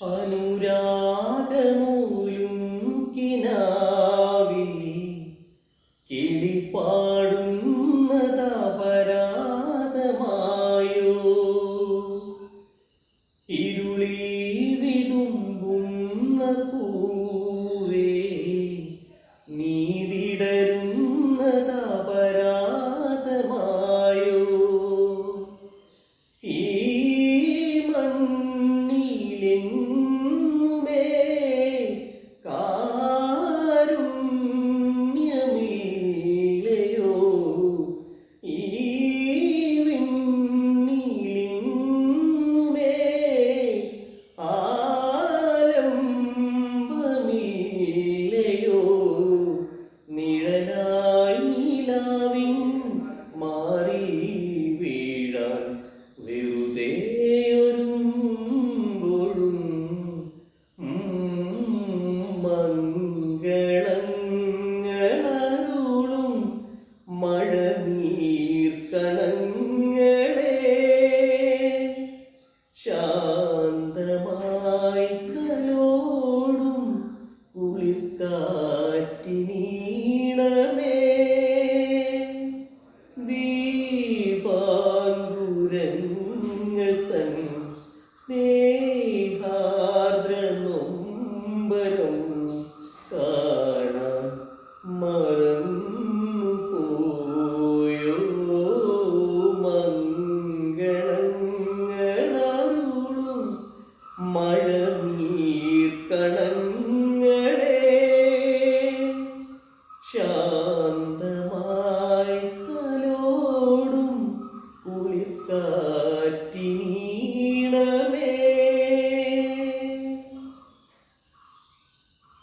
അനുരാഗമൂലും കിനാവിൽ കിളിപ്പാടുന്നതപരാധമായോ ഇരു വെറുതെയൊരുമ്പോഴും മംഗളം ഞളും മഴ നീ ആഡംബരം കാണാൻ മറന്നു.